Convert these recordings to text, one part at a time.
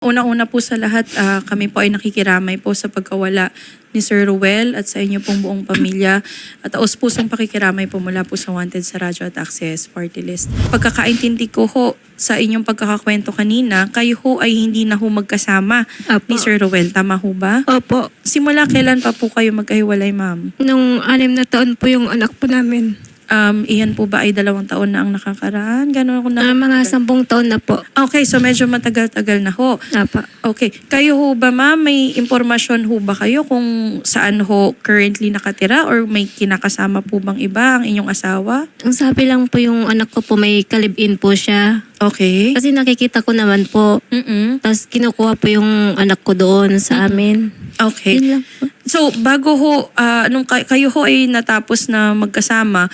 Una-una po sa lahat, ah, kami po ay nakikiramay po sa pagkawala ni Sir Ruel at sa inyo pong buong pamilya. At taos pusong pakikiramay po mula po sa Wanted sa Radyo at Access Party List. Pagkakaintindi ko ho sa inyong pagkakakwento kanina, kayo ho ay hindi na ho magkasama Apo. ni Sir Ruel. Tama ho ba? Opo. Simula kailan pa po kayo magkahiwalay, ma'am? Nung anim na taon po yung anak po namin. Um, iyan po ba ay dalawang taon na ang nakakaraan? Gano'n ako na? Ah, mga sampung taon na po. Okay, so medyo matagal-tagal na ho. Apa. Okay. Kayo ho ba ma'am, may impormasyon ho ba kayo kung saan ho currently nakatira or may kinakasama po bang iba ang inyong asawa? Ang sabi lang po yung anak ko po may kalibin po siya. Okay. Kasi nakikita ko naman po. Mm-mm. Tapos kinukuha po yung anak ko doon sa amin. Okay. Yun lang po. So, bago ho, ah, nung kay- kayo ho ay natapos na magkasama,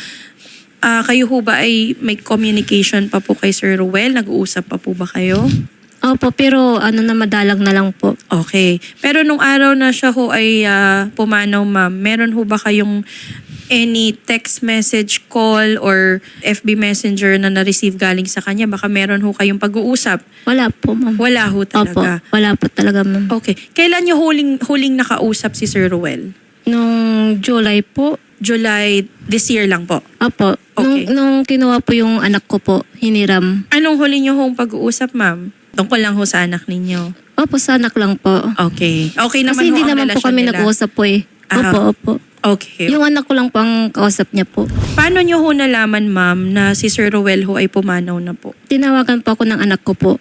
ah, kayo ho ba ay may communication pa po kay Sir Ruel? Nag-uusap pa po ba kayo? Opo, pero ano na madalang na lang po. Okay. Pero nung araw na siya ho ay ah, pumanaw, ma'am, meron ho ba kayong any text message, call, or FB messenger na na-receive galing sa kanya? Baka meron ho kayong pag-uusap. Wala po, ma'am. Wala ho Opo, talaga. wala po talaga, ma'am. Okay. Kailan niyo huling, huling nakausap si Sir Ruel? Nung July po, July this year lang po. Opo. Nung, nung kinuha po yung anak ko po, hiniram. Anong huli niyo hong pag-uusap, ma'am? Tungkol lang ho sa anak ninyo. Opo, sa anak lang po. Okay. Okay naman Kasi ho hindi ang naman po relasyon kami nila. nag-uusap po eh. Ah. Opo, opo. Okay. Yung anak ko lang po ang kausap niya po. Paano niyo ho nalaman, ma'am, na si Sir Ruel ho ay pumanaw na po? Tinawagan po ako ng anak ko po.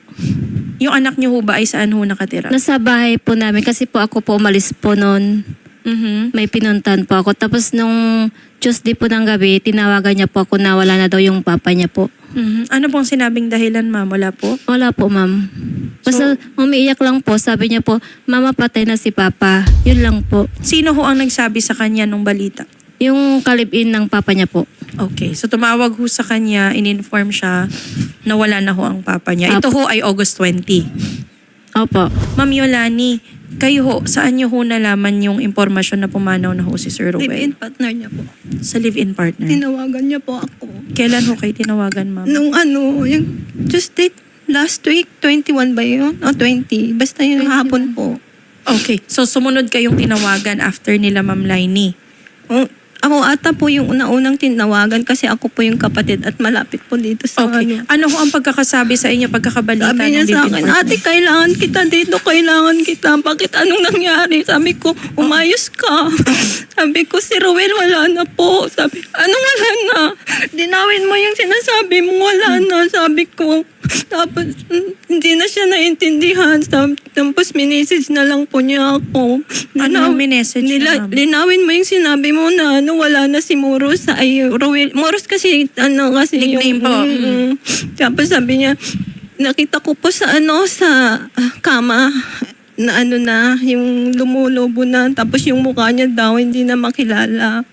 Yung anak niyo ho ba ay saan ho nakatira? Nasa bahay po namin kasi po ako po umalis po noon. Mhm. May pinuntan po ako. Tapos nung Tuesday po ng gabi, tinawagan niya po ako na wala na daw yung papa niya po. Mhm. Ano pong sinabing dahilan, ma'am? Wala po? Wala po, ma'am. Basta umiiyak lang po. Sabi niya po, mama patay na si papa. Yun lang po. Sino ho ang nagsabi sa kanya nung balita? Yung kalibin ng papa niya po. Okay. So tumawag ho sa kanya, in-inform siya na wala na ho ang papa niya. Ito ho ay August 20. Opo. Ma'am Yolani, kayo ho, saan niyo ho nalaman yung impormasyon na pumanaw na ho si Sir Live-in Ruel? partner niya po. Sa live-in partner. Tinawagan niya po ako. Kailan ho kayo tinawagan, ma'am? Nung ano, yung Tuesday, last week, 21 ba yun? O 20. Basta yung hapon po. Okay. So sumunod kayong tinawagan after nila Ma'am Lainey. O, ako ata po yung una-unang tinawagan kasi ako po yung kapatid at malapit po dito sa Okay. ano. Ano ho ang pagkakasabi sa inyo, pagkakabalita Sabi ng niya sa live-in akin, ate, kailangan kita dito, kailangan kita. Bakit anong nangyari? Sabi ko, umayos ka. Sabi ko, si Ruel, wala na po. Sabi, anong wala na? Dinawin mo yung sinasabi mo, wala na. Sabi ko, tapos, mm, hindi na siya naintindihan. Sab- Tapos, minisage na lang po niya ako. Ano ang minessage niya, nila- ma'am? Linawin mo yung sinabi mo na ano, wala na si Moros. Ay, Ruel. Moros kasi, ano, kasi Nickname yung... po. Mm, tapos sabi niya, nakita ko po sa ano, sa ah, kama, na ano na, yung lumulubo na, tapos yung mukha niya daw hindi na makilala.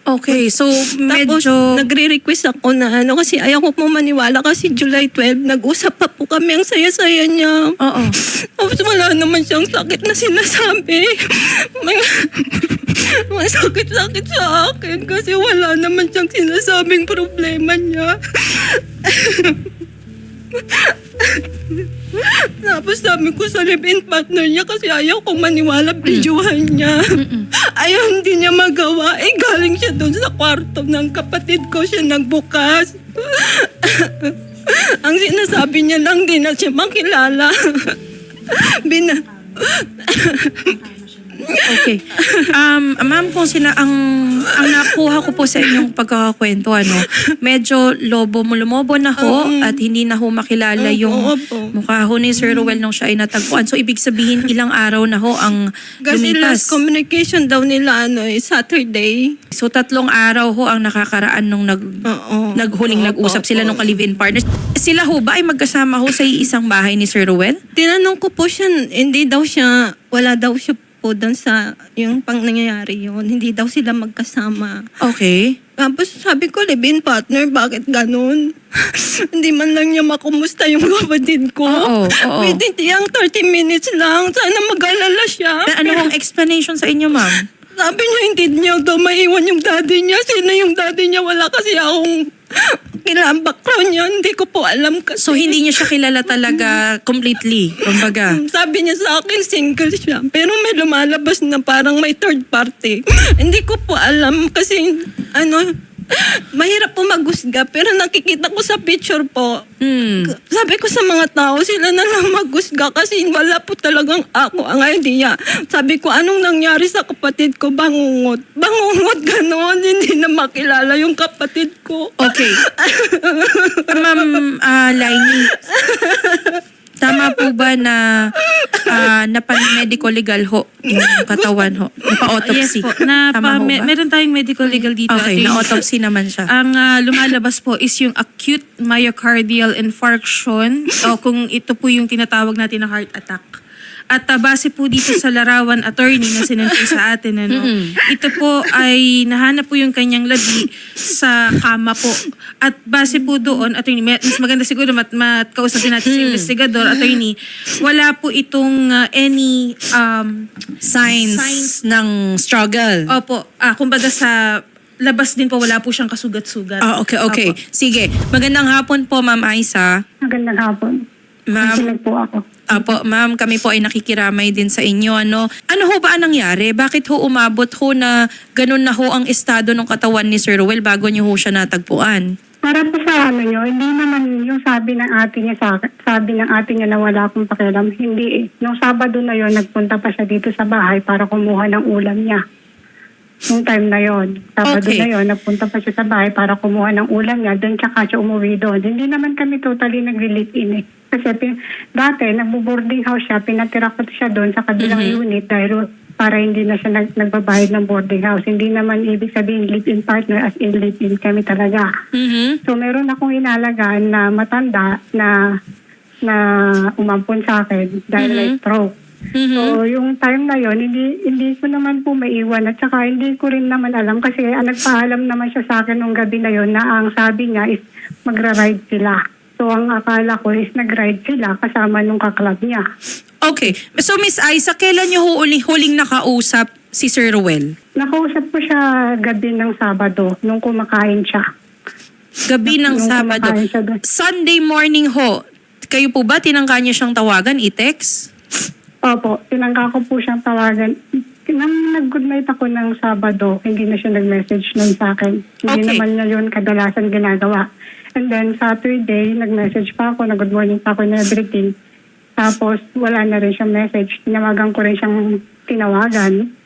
Okay. So Tapos medyo... nagre-request ako na ano, kasi ayaw ko po maniwala kasi July 12, nag-usap pa po kami, ang saya-saya niya. Oo. Tapos wala naman siyang sakit na sinasabi. may sakit-sakit sa akin kasi wala naman siyang sinasabing problema niya. Tapos sabi ko sa live-in partner niya kasi ayaw kong maniwala videohan niya. Ayaw hindi niya magawa. Eh galing siya doon sa kwarto ng kapatid ko siya nagbukas. Ang sinasabi niya lang di na siya makilala. Bina Okay. Um, ma'am, kung sina ang ang nakuha ko po sa inyong pagkakakwento, ano, medyo lobo mo lumobo na ho at hindi na ho makilala yung opo. mukha ho ni Sir Ruel nung siya ay natagpuan. So, ibig sabihin, ilang araw na ho ang Kasi lumipas. last communication daw nila ano eh, Saturday. So, tatlong araw ho ang nakakaraan nung nag, Oo. naghuling Oo, nag-usap sila nung ka-live-in partners. Sila ho ba ay magkasama ho sa isang bahay ni Sir Ruel? Tinanong ko po siya, hindi daw siya, wala daw siya po doon sa yung pang nangyayari yun. Hindi daw sila magkasama. Okay. Tapos sabi ko, live-in partner, bakit ganun? Hindi man lang niya makumusta yung kapatid ko. Oo, oo. Within tiyang 30 minutes lang. Sana mag-alala siya. Ano hong explanation sa inyo, ma'am? Sabi niya, hindi niya daw maiwan yung daddy niya. Sino yung daddy niya? Wala kasi akong kila ang background niya, hindi ko po alam kasi. So hindi niyo siya kilala talaga completely, kumbaga. Sabi niya sa akin, single siya. Pero may lumalabas na parang may third party. Hindi ko po alam kasi, ano, mahirap po maghusga. Pero nakikita ko sa picture po, Hmm. sabi ko sa mga tao, sila na lang maghusga kasi wala po talagang ako ang idea. Sabi ko, anong nangyari sa kapatid ko? Bangungot. Bangungot ganon. Hindi na makilala yung kapatid ko. Okay. Ma'am ah, Lainey, tama po ba na uh, napan-medical legal ho yung katawan ho? Napa-autopsy? Yes po. Na, tama pa, ho me- ba? meron tayong medical legal dito. Okay, Ate. na-autopsy naman siya. Ang ah, lumalabas po is yung acute myocardial infarction o kung ito po yung tinatawag natin na heart attack. At ah, base po dito sa larawan attorney na sinento sa atin, ano, ito po ay nahanap po yung kanyang labi sa kama po. At base po doon, attorney, may- mas maganda siguro mat, mat kausapin natin si investigador, attorney, wala po itong ah, any um, signs, signs ng struggle. Opo, ah, kumbaga sa labas din po wala po siyang kasugat-sugat. Ah, okay, okay. Opo. Sige. Magandang hapon po, Ma'am Aisa. Magandang hapon. Ma'am, po ako. Apo, ma'am, kami po ay nakikiramay din sa inyo. Ano, ano ho ba ang nangyari? Bakit ho umabot ho na ganun na ho ang estado ng katawan ni Sir Ruel bago niyo ho siya natagpuan? Para po sa ano nyo, hindi naman yung sabi ng ate niya sa sabi ng ate niya na wala akong pakialam. Hindi eh. Nung Sabado na yon nagpunta pa siya dito sa bahay para kumuha ng ulam niya. Nung time na yon Sabado Okay. na yon nagpunta pa siya sa bahay para kumuha ng ulam niya. Doon tsaka siya umuwi doon. Hindi naman kami totally nag-live in eh. Kasi pin, dati, nagbo-boarding house siya, pinatira ko siya doon sa kabilang unit dahil para hindi na siya nag, nagbabayad ng boarding house. Hindi naman ibig sabihin live-in partner as in live-in kami talaga. Mhm. So meron akong inalagaan na matanda na na umampon sa akin dahil may stroke. Mhm. So yung time na yon hindi hindi ko naman po maiwan at saka hindi ko rin naman alam kasi ah, nagpaalam naman siya sa akin nung gabi na yon na ang sabi niya is magra-ride sila. So ang akala ko is nag-ride sila kasama nung kaklab niya. Okay. So, Miss Aisa, kailan niyo ho uli, huling nakausap si Sir Ruel? Nakausap ko siya gabi ng Sabado nung kumakain siya. Gabi ng Nung Sabado. kumakain siya doon. Sunday morning ho, kayo po ba tinangka niyo siyang tawagan, i-text? Opo, tinangka ko po siyang tawagan. Nang nag-good night ako ng Sabado, hindi na siya nag-message nun sa akin. Hindi Okay. naman niya yun kadalasan ginagawa. And then Saturday, nag-message pa ako, nag-good morning pa ako na everything. Tapos wala na rin siyang message. Tinawagan ko rin siyang tinawagan.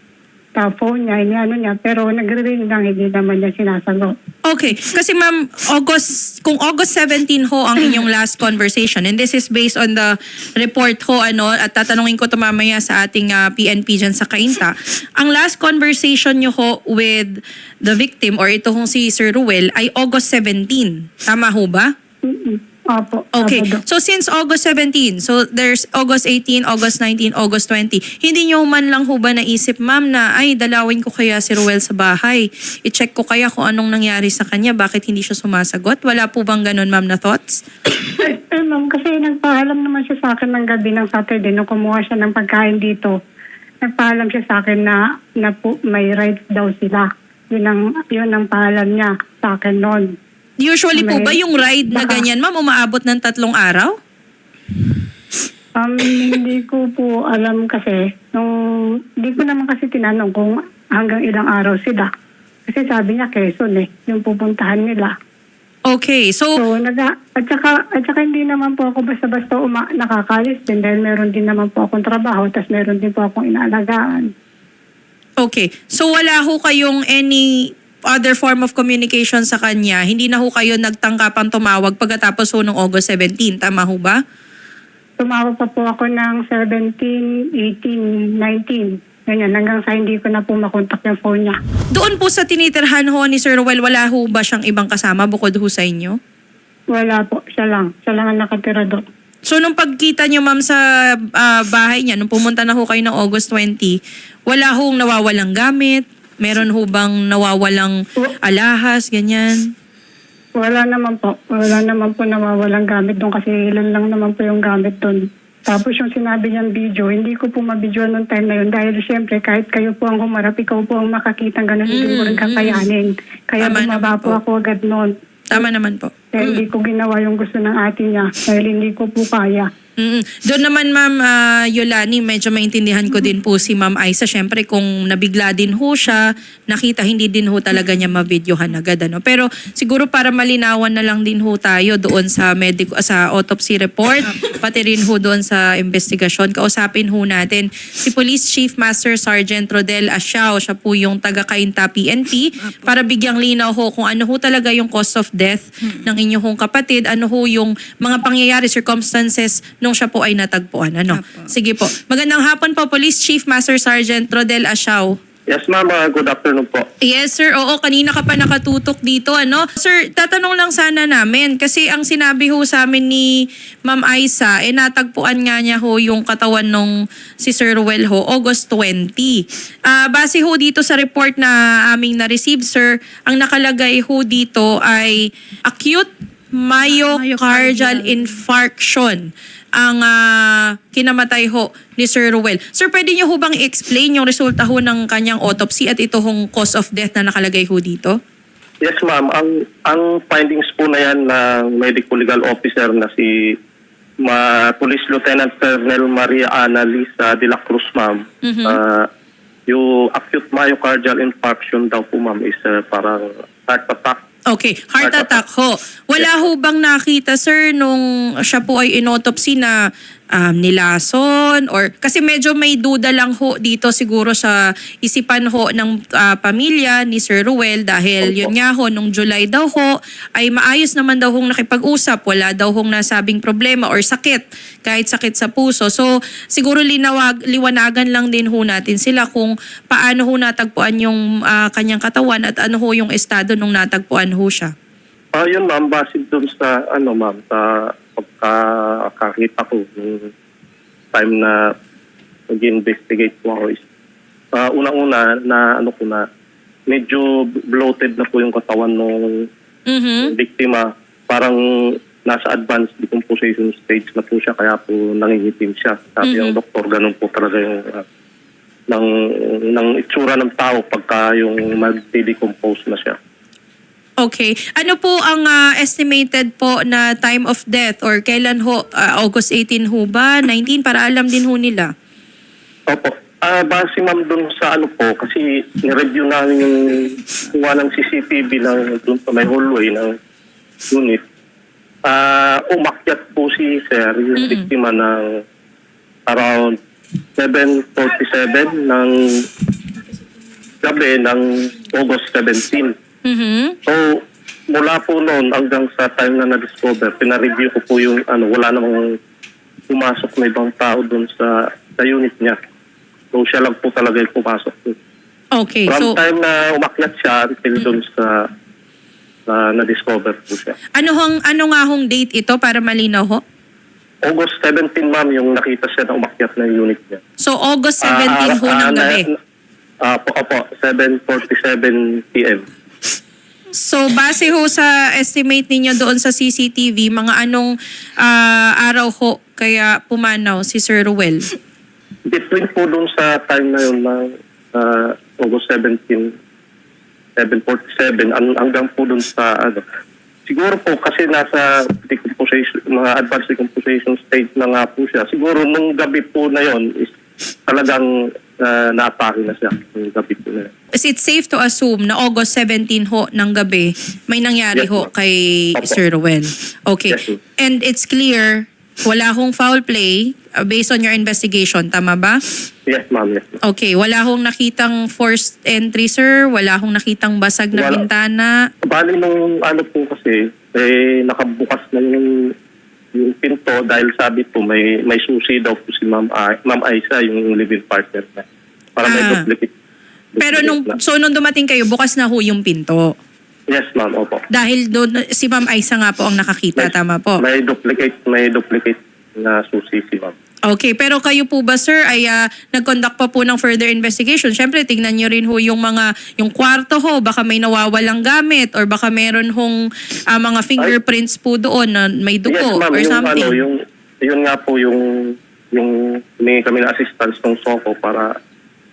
Sa phone niya, iniano niya. Pero nagre-ring lang, hindi naman niya sinasagot. Okay. Kasi ma'am, August, kung August 17 ho ang inyong last conversation, and this is based on the report ho, ano, at tatanungin ko to mamaya sa ating ah, PNP dyan sa Kainta, ang last conversation nyo ho with the victim or ito hong si Sir Ruel ay August 17. Tama ho ba? Mm-mm. Opo. Okay. Sabado. So since August 17, so there's August 18, August 19, August 20. Hindi nyo man lang ho ba naisip, ma'am, na ay dalawin ko kaya si Ruel sa bahay. I-check ko kaya kung anong nangyari sa kanya, bakit hindi siya sumasagot? Wala po bang ganun, ma'am, na thoughts? Eh, eh, ma'am, kasi nagpaalam naman siya sa akin ng gabi ng Saturday nung kumuha siya ng pagkain dito. Nagpaalam siya sa akin na, na po, may rights daw sila. Yun ang, yun ang paalam niya sa akin noon. Usually po ba yung ride na Baka- ganyan, ma'am, umaabot ng tatlong araw? Um, hindi ko po alam kasi, nung, hindi ko naman kasi tinanong kung hanggang ilang araw sila. Kasi sabi niya, Quezon eh, yung pupuntahan nila. Okay, so, So, naga, at saka, at saka hindi naman po ako basta-basta uma, nakakalis din dahil meron din naman po akong trabaho tapos meron din po akong inaalagaan. okay. So wala ho kayong any other form of communication sa kanya. Hindi na ho kayo nagtangkapang tumawag pagkatapos ho ng August 17. Tama ho ba? Tumawag pa po ako ng 17, 18, 19. Ganyan, hanggang sa hindi ko na po makontak yung phone niya. Doon po sa tinitirhan ho ni Sir Ruel, wala ho ba siyang ibang kasama bukod ho sa inyo? Wala po, siya lang. Siya lang ang nakatira doon. So nung pagkita niyo ma'am sa ah, bahay niya, nung pumunta na ho kayo ng August 20, wala hong nawawalang gamit? Meron ho bang nawawalang alahas, ganyan? Wala naman po. Wala naman po nawawalang gamit doon kasi ilan lang naman po yung gamit doon. Tapos yung sinabi niyang video, hindi ko po mabidyo noong time na yun dahil siyempre kahit kayo po ang humarap, ikaw po ang makakita ganun, hindi ko rin kakayanin. Kaya Tama bumaba naman po po. ako agad noon. Tama naman po. Kaya hindi ko ginawa yung gusto ng ate niya dahil hindi ko po kaya. Mm-mm. Doon naman Ma'am ah, Yolani, medyo maintindihan ko din po si Ma'am Aisa. Siyempre kung nabigla din ho siya, nakita hindi din ho talaga niya ma-videohan agad. Ano? Pero siguro para malinawan na lang din ho tayo doon sa medico, sa autopsy report, pati rin ho doon sa investigasyon. Kausapin ho natin si Police Chief Master Sergeant Rodel Asiao. Siya po yung taga-Kainta PNP para bigyang linaw ho kung ano ho talaga yung cause of death ng inyong kapatid, ano ho yung mga pangyayari, circumstances nung siya po ay natagpuan. Ano? Sige po. Magandang hapon po, Police Chief Master Sergeant Rodel Asiao. Yes, ma'am. Uh, good afternoon po. Yes, sir. Oo, kanina ka pa nakatutok dito, ano? Sir, tatanong lang sana namin kasi ang sinabi ho sa amin ni Ma'am Aisa, eh natagpuan nga niya ho yung katawan nung si Sir Ruel ho, August 20. Ah, base ho dito sa report na aming na-receive, sir, ang nakalagay ho dito ay acute myocardial infarction ang ah, kinamatay ho ni Sir Ruel. Sir, pwede niyo ho bang i-explain yung resulta ho ng kanyang autopsy at ito hong cause of death na nakalagay ho dito? Yes, ma'am. Ang ang findings po na yan ng medical legal officer na si ma, Police Lieutenant Colonel Maria Ana Lisa de la Cruz, ma'am. Ah, yung acute myocardial infarction daw po, ma'am, is ah, parang heart attack. Okay, heart attack ho. Wala ho bang nakita sir nung siya po ay inotopsy na um, nilason or kasi medyo may duda lang ho dito siguro sa isipan ho ng ah, pamilya ni Sir Ruel dahil Opo. yun nga ho nung July daw ho ay maayos naman daw hong nakipag-usap, wala daw hong nasabing problema or sakit, kahit sakit sa puso. So siguro linawag, liwanagan lang din ho natin sila kung paano ho natagpuan yung ah, kanyang katawan at ano ho yung estado nung natagpuan ho siya. Ah, yun, ma'am, base dun sa, ano, ma'am, sa pagkakakita ko nung time na nag-investigate po ako is, ah, unang-una na, ano ko na, medyo bloated na po yung katawan ng Mhm. biktima. Parang nasa advanced decomposition stage na po siya, kaya po nangingitim siya. Sabi ng doktor, ganun po talaga yung ah, ng, ng itsura ng tao pagka yung mag-decompose na siya. Okay. Ano po ang ah, estimated po na time of death or kailan ho? Ah, August 18 ho ba? 19? Para alam din ho nila. Opo. Ah, base ma'am dun sa ano po, kasi ni-review namin yung kuha ng CCTV ng dun sa may hallway ng unit. Ah, umakyat po si Sir, yung biktima ng around 7.47 ng gabi ng August 17. Mhm. So, mula po noon hanggang sa time na na-discover, pinareview ko po yung ano, wala namang pumasok na ibang tao doon sa, sa unit niya. So, siya lang po talaga yung pumasok. Okay. From So, time na umakyat siya until doon sa na na-discover po siya. ano hong ano nga hong date ito para malinaw ho? August 17, ma'am, yung nakita siya na umakyat na yung unit niya. So, August 17 ho Ah, ng ah, gabi. na- Ah, po, opo, 7.47 p.m. So, base ho sa estimate ninyo doon sa CCTV, mga anong ah, araw ho kaya pumanaw si Sir Ruel? Between po dun sa time na yun na uh, August 17, 747 ang- hanggang po dun sa ano. Siguro po kasi nasa decomposition, mga advanced decomposition stage na nga po siya. Siguro nung gabi po na yon is talagang uh, naatake na siya nung gabi po na yun. Is it safe to assume na August 17 ho ng gabi may nangyari Yes, ho ma'am. kay Opo. Sir Ruel? Okay. Yes, ma'am. And it's clear, wala hong foul play uh, based on your investigation, tama ba? Yes, ma'am. Yes, ma'am. Okay, wala hong nakitang forced entry, sir? Wala hong nakitang basag na Wala. bintana? Bali nung ano po kasi, eh, nakabukas na yung, yung pinto dahil sabi po may may susi daw po si Ma'am, Ay, Ma'am Aisa, yung living partner na. Para may Ah. duplicate. Pero duplicate nung, na. so nung dumating kayo, bukas na ho yung pinto. Yes, ma'am. Opo. Dahil doon, si Ma'am Aisa nga po ang nakakita, tama po? May duplicate, may duplicate na susi si ma'am. Okay, pero kayo po ba sir ay ah, nag-conduct pa po ng further investigation? Siyempre, tingnan nyo rin ho yung mga, yung kwarto ho, baka may nawawalang gamit or baka meron hong ah, mga fingerprints po doon na may dugo yes, or Yung something. ano, yung, yun nga po yung, yung humingi kami na assistance ng SOCO para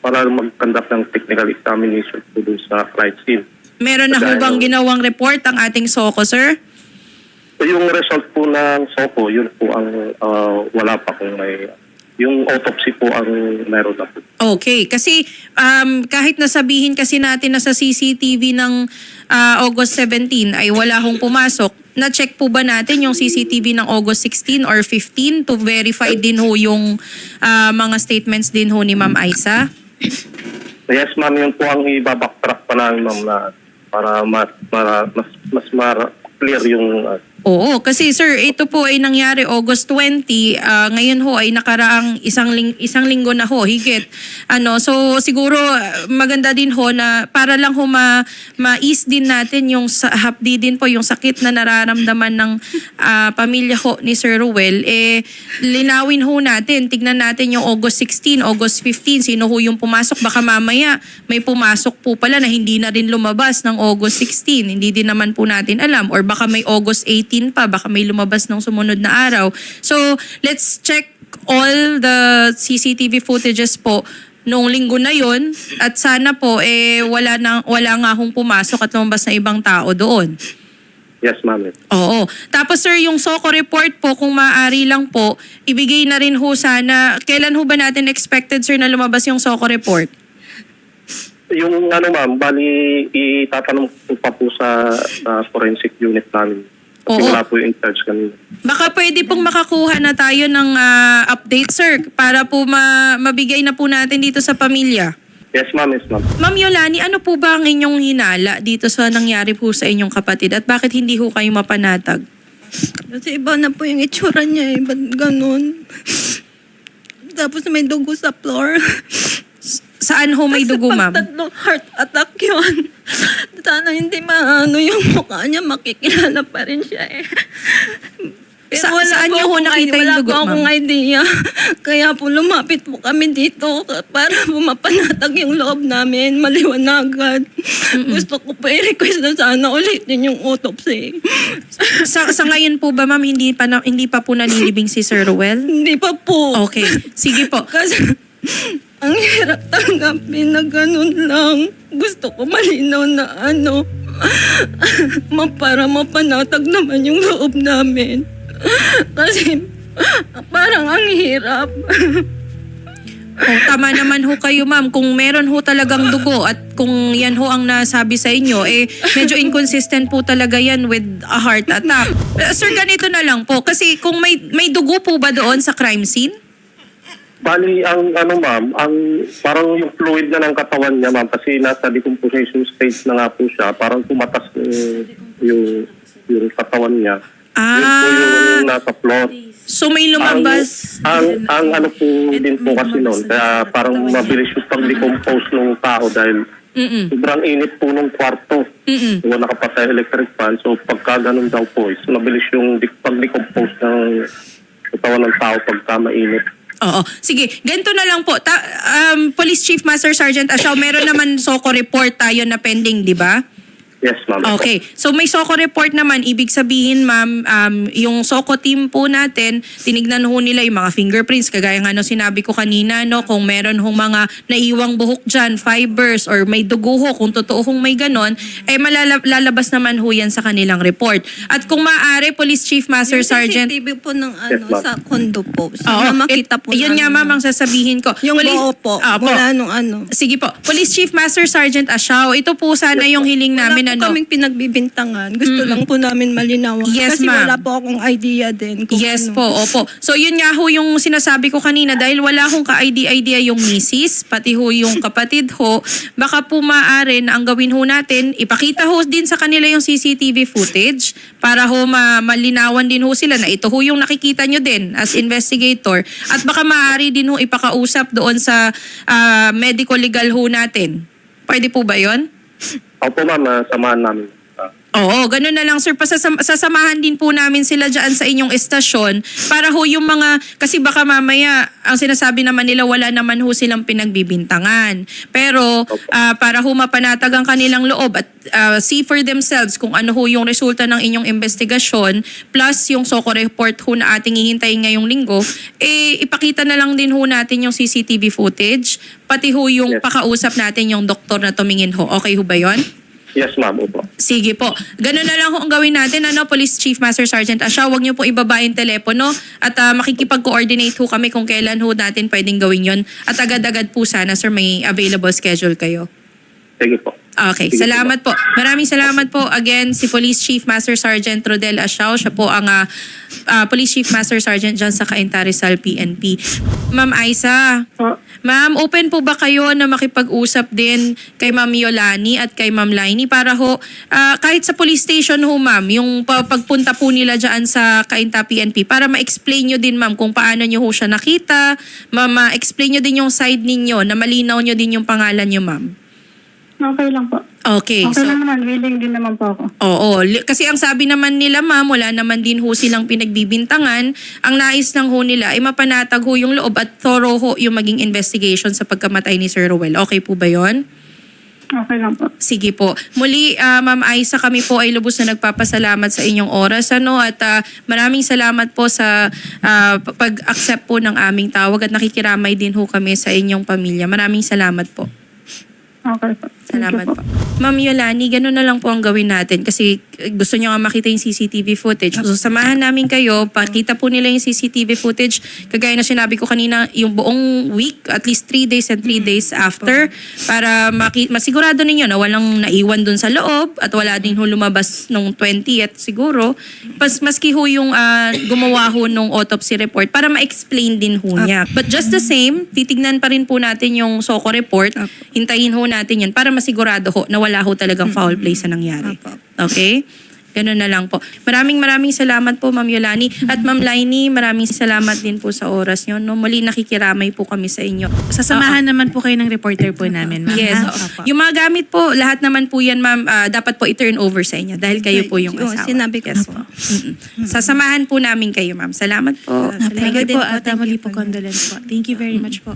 para mag-conduct ng technical examination po dun sa crime scene. Meron na ho bang ginawang report ang ating SOCO, sir? So yung result po ng SOCO, yun po ang ah, wala pa kung may... Yung autopsy po ang meron na po. Okay, kasi um, kahit nasabihin kasi natin na sa CCTV ng ah, August 17 ay wala hong pumasok, na-check po ba natin yung CCTV ng August 16 or 15 to verify din ho yung ah, mga statements din ho ni Ma'am Aisa? Yes, ma'am, yun po ang ibabacktrack pa namin, ma'am, na para mas, mara, mas, mas mara, clear yung... ah, Oo, kasi sir, ito po ay nangyari August 20. ah, ngayon ho ay nakaraang isang ling- isang linggo na ho, higit. Ano, so siguro maganda din ho na para lang ho ma ma-ease din natin yung sa, hapdi din po yung sakit na nararamdaman ng ah, pamilya ho ni Sir Ruel eh linawin ho natin, tignan natin yung August 16, August 15, sino ho yung pumasok baka mamaya may pumasok po pala na hindi na rin lumabas ng August 16. Hindi din naman po natin alam or baka may August 18 pa, baka may lumabas ng sumunod na araw. So, let's check all the CCTV footages po noong linggo na yon at sana po eh wala na wala nga hong pumasok at lumabas na ibang tao doon. yes, ma'am. Oo. Tapos sir, yung SOCO report po, kung maaari lang po, ibigay na rin ho sana. Kailan ho ba natin expected sir na lumabas yung SOCO report? Yung ano, ma'am, bali itatanong pa po sa, sa forensic unit namin. Oo. wala po yung in-charge kanina. Baka pwede pong makakuha na tayo ng ah, update sir para po ma- mabigay na po natin dito sa pamilya. Yes, ma'am, yes, ma'am. Ma'am Yolani, ano po ba ang inyong hinala dito sa nangyari po sa inyong kapatid at bakit hindi ho kayo mapanatag? Kasi iba na po yung itsura niya eh. Ba't ganun? Tapos may dugo sa floor. Saan ho may dugo, Kasi ma'am? pag tatlong heart attack yun. Sana hindi maano yung mukha niya, makikilala pa rin siya eh. Pero Sa- wala saan niyo ho nakita yung wala dugo, po akong ma'am? idea. Kaya po lumapit po kami dito para po mapanatag yung loob namin, maliwanagan. Gusto ko pa i-request na sana ulitin yung autopsy. Sa, sa ngayon po ba, ma'am, hindi pa, na, hindi pa po nanilibing si Sir Ruel? Hindi pa po. Okay. Sige po. Kasi ang hirap tanggapin na ganun lang. Gusto ko malinaw na ano. para mapanatag naman yung loob namin. Kasi parang ang hirap. Oh, tama naman ho kayo, ma'am. Kung meron ho talagang dugo at kung yan ho ang nasabi sa inyo, eh, medyo inconsistent po talaga yan with a heart attack. Eh, sir, ganito na lang po. Kasi kung may, may dugo po ba doon sa crime scene? Bali, ang ano ma'am, ang parang yung fluid na ng katawan niya ma'am kasi nasa decomposition stage na nga po siya. Parang tumatas yung, yung, yung katawan niya. Yun po yung Ah, nasa floor. so may lumabas. Ang, ang, ang ano po din po kasi noon, kaya parang mabilis yung pag-decompose ng tao dahil Mm-mm. sobrang init po ng kwarto. Mm-mm. Wala nakapatay electric fan. So pagka ganun daw po, is mabilis yung di- pag-decompose ng katawan ng tao pagka mainit. Oo. Sige, ganito na lang po. Ta- um, Police Chief Master Sergeant Ashaw, meron naman SOCO report tayo na pending, di ba? Yes, ma'am. Okay. So may SOCO report naman. Ibig sabihin, ma'am, um, yung SOCO team po natin, tinignan ho nila yung mga fingerprints. Kagaya nga no, sinabi ko kanina, no, kung meron hong mga naiwang buhok dyan, fibers, or may dugo ho, kung totoo hong may ganon, eh malalabas naman ho yan sa kanilang report. At kung maaari, Police Chief Master Yung Sergeant, CCTV po ng Yes, ano, ma'am. sa condo po. Oo, Sana makita po it- Yun nga, namin. ma'am, ang sasabihin ko. Yung Police- buo po, Ah, po. mula nung ano. Sige po. Police Chief Master Sergeant Ashaw, ito po sana yung hiling namin. Po ano, kaming pinagbibintangan. Gusto lang po namin malinawan. Yes, Kasi ma'am. wala po akong idea din. Kung Yes ano. po, opo. So yun nga ho yung sinasabi ko kanina dahil wala hong ka-ID-idea yung misis, pati ho yung kapatid ho, baka po maaari na ang gawin ho natin, ipakita ho din sa kanila yung CCTV footage para ho ma- malinawan din ho sila na ito ho yung nakikita nyo din as investigator at baka maaari din ho ipakausap doon sa ah, medical legal ho natin. Pwede po ba yon? Opo, ma'am, ah, samahan namin. Oo, ganun na lang sir. Pasasam- sasamahan din po namin sila dyan sa inyong estasyon para ho yung mga, kasi baka mamaya ang sinasabi naman nila wala naman ho silang pinagbibintangan. Pero ah, para ho mapanatag ang kanilang loob at ah, see for themselves kung ano ho yung resulta ng inyong investigasyon plus yung SOCO report ho na ating hihintayin ngayong linggo, eh ipakita na lang din ho natin yung CCTV footage pati ho yung Yes. pakausap natin yung doktor na tumingin ho. Okay ho ba yon? Yes, ma'am. Opo. Sige po. Ganun na lang ho ang gawin natin. Ano, Police Chief Master Sergeant Asha, huwag niyo po ibaba yung telepono at ah, makikipag-coordinate ho kami kung kailan ho natin pwedeng gawin yon At agad-agad po sana, sir, may available schedule kayo. Sige po. Okay, Sige salamat po. Maraming salamat po. Again, si Police Chief Master Sergeant Rodel Asiao. Siya po ang ah, ah, Police Chief Master Sergeant dyan sa Cainta Rizal PNP. Ma'am Aisa, Po. Ma'am, open po ba kayo na makipag-usap din kay Ma'am Yolani at kay Ma'am Lainey para ho, ah, kahit sa police station ho ma'am, yung pa- pagpunta po nila dyan sa Cainta PNP para ma-explain nyo din ma'am kung paano nyo ho siya nakita, ma- ma-explain nyo din yung side ninyo, na malinaw nyo din yung pangalan nyo ma'am. Okay lang po. Okay, Okay so... lang naman. Willing din naman po ako. Oo, kasi ang sabi naman nila ma'am, wala naman din ho silang pinagbibintangan. Ang nais lang ho nila ay mapanatag ho yung loob at thorough ho yung maging investigation sa pagkamatay ni Sir Rowell. Okay po ba yon? Okay lang po. Sige po. Muli, ah, Ma'am Aisa, kami po ay lubos na nagpapasalamat sa inyong oras. Ano, at ah, maraming salamat po sa p- pag-accept po ng aming tawag at nakikiramay din ho kami sa inyong pamilya. Maraming salamat po. Okay po. Salamat po. Ma'am Yolani, ganun na lang po ang gawin natin kasi gusto nyo nga makita yung CCTV footage. So samahan namin kayo, pakita po nila yung CCTV footage. Kagaya na sinabi ko kanina, yung buong week, at least 3 days and 3 days after para maki- masigurado ninyo na walang naiwan dun sa loob at wala din ho lumabas nung 20th siguro. Pas, maski ho yung ah, gumawa ho nung autopsy report para ma-explain din ho niya. But just the same, titignan pa rin po natin yung SOCO report. Hintayin ho natin yun para masigurado ho na wala ho talagang foul play sa nangyari. Okay? Ganun na lang po. Maraming maraming salamat po, Ma'am Yolani. At Ma'am Lainey, maraming salamat din po sa oras nyo. No, muli nakikiramay po kami sa inyo. Sasamahan naman po kayo ng reporter po namin, ma'am. Yes. ha? oo. Yung mga gamit po, lahat naman po yan, ma'am, ah, dapat po i-turn over sa inyo dahil kayo po yung Oo, asawa. sinabi ko po. Mm-mm. Sasamahan po namin kayo, ma'am. Salamat po. Thank you po at Thank muli po. condolence po. Thank you very much po.